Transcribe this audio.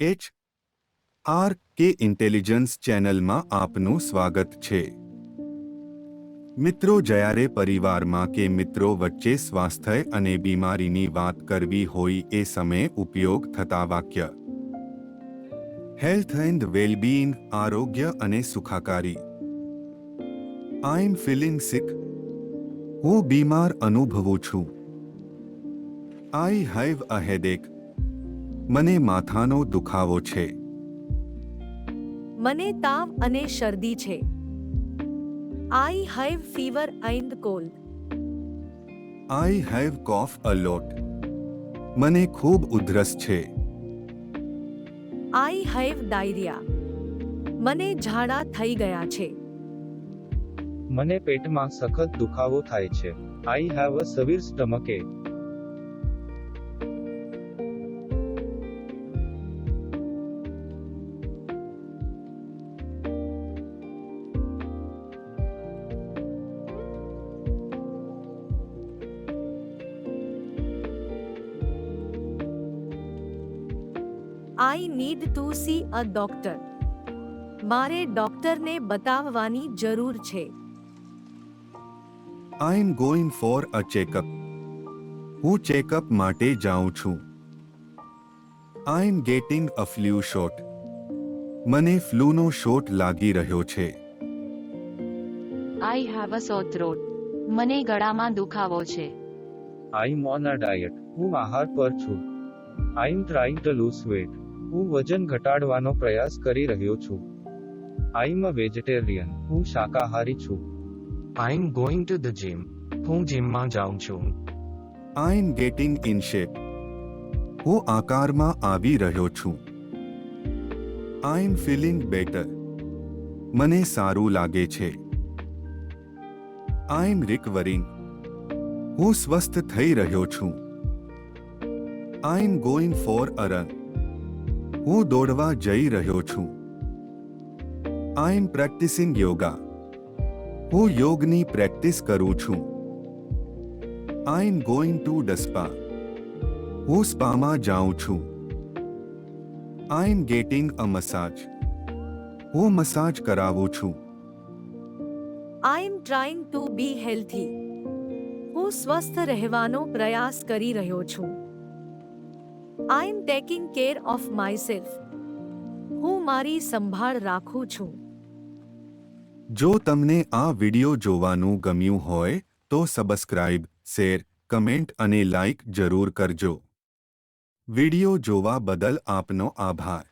H R K intelligence ચેનલમાં આપનું સ્વાગત છે. મિત્રો, જ્યારે પરિવારમાં કે મિત્રો વચ્ચે સ્વાસ્થ્ય અને બીમારીની વાત કરવી હોય એ સમયે ઉપયોગ થતા વાક્ય. હેલ્થ એન્ડ વેલબીંગ આરોગ્ય અને સુખાકારી. આઈ એમ ફિલિંગ સિક હું બીમાર અનુભવું છું. આઈ હેવ અ હેડેક મને માથાનો દુખાવો છે. મને તાવ અને શરદી છે. I have fever and cold I have cough a lot મને ખૂબ ઉધરસ છે. આઈ હેવ ડાયરિયા મને ઝાડા થઈ ગયા છે. મને પેટમાં સખત દુખાવો થાય છે. I have a severe stomach I need to see a doctor મારે ડોક્ટરને બતાવવાની જરૂર છે. I am going for a checkup હું ચેકઅપ માટે જાઉં છું. I am getting a flu shot મને ફ્લૂનો શોટ લાગી રહ્યો છે. I have a so throat મને ગળામાં દુખાવો છે. I M on a diet હું આહાર પર છું. I am trying to lose weight હું વજન ઘટાડવાનો પ્રયાસ કરી રહ્યો છું. આઈ એમ અ વેજીટેરિયન હું શાકાહારી છું. I am going to the gym હું જીમમાં જાઉં છું. I am getting in shape હું આકારમાં આવી રહ્યો છું. આઈ એમ ફીલિંગ બેટર મને સારું લાગે છે. આઈ એમ રિકવરિંગ હું સ્વસ્થ થઈ રહ્યો છું. I am going for a run હું દોડવા જઈ રહ્યો છું. આઈ એમ પ્રેક્ટિસિંગ યોગા હું યોગની પ્રેક્ટિસ કરું છું. આઈ એમ ગોઈંગ ટુ ડસ્પા હું સ્પામાં જાઉં છું. I am getting a massage હું મસાજ કરાવું છું. I am trying to be healthy હું સ્વસ્થ રહેવાનો પ્રયાસ કરી રહ્યો છું. I am taking care of myself હું મારી સંભાળ રાખું છું. જો તમને આ વિડિયો જોવાનું ગમ્યું હોય, તો સબસ્ક્રાઇબ શેર કમેન્ટ અને લાઇક જરૂર કરજો. વિડિયો જોવા બદલ આપનો આભાર.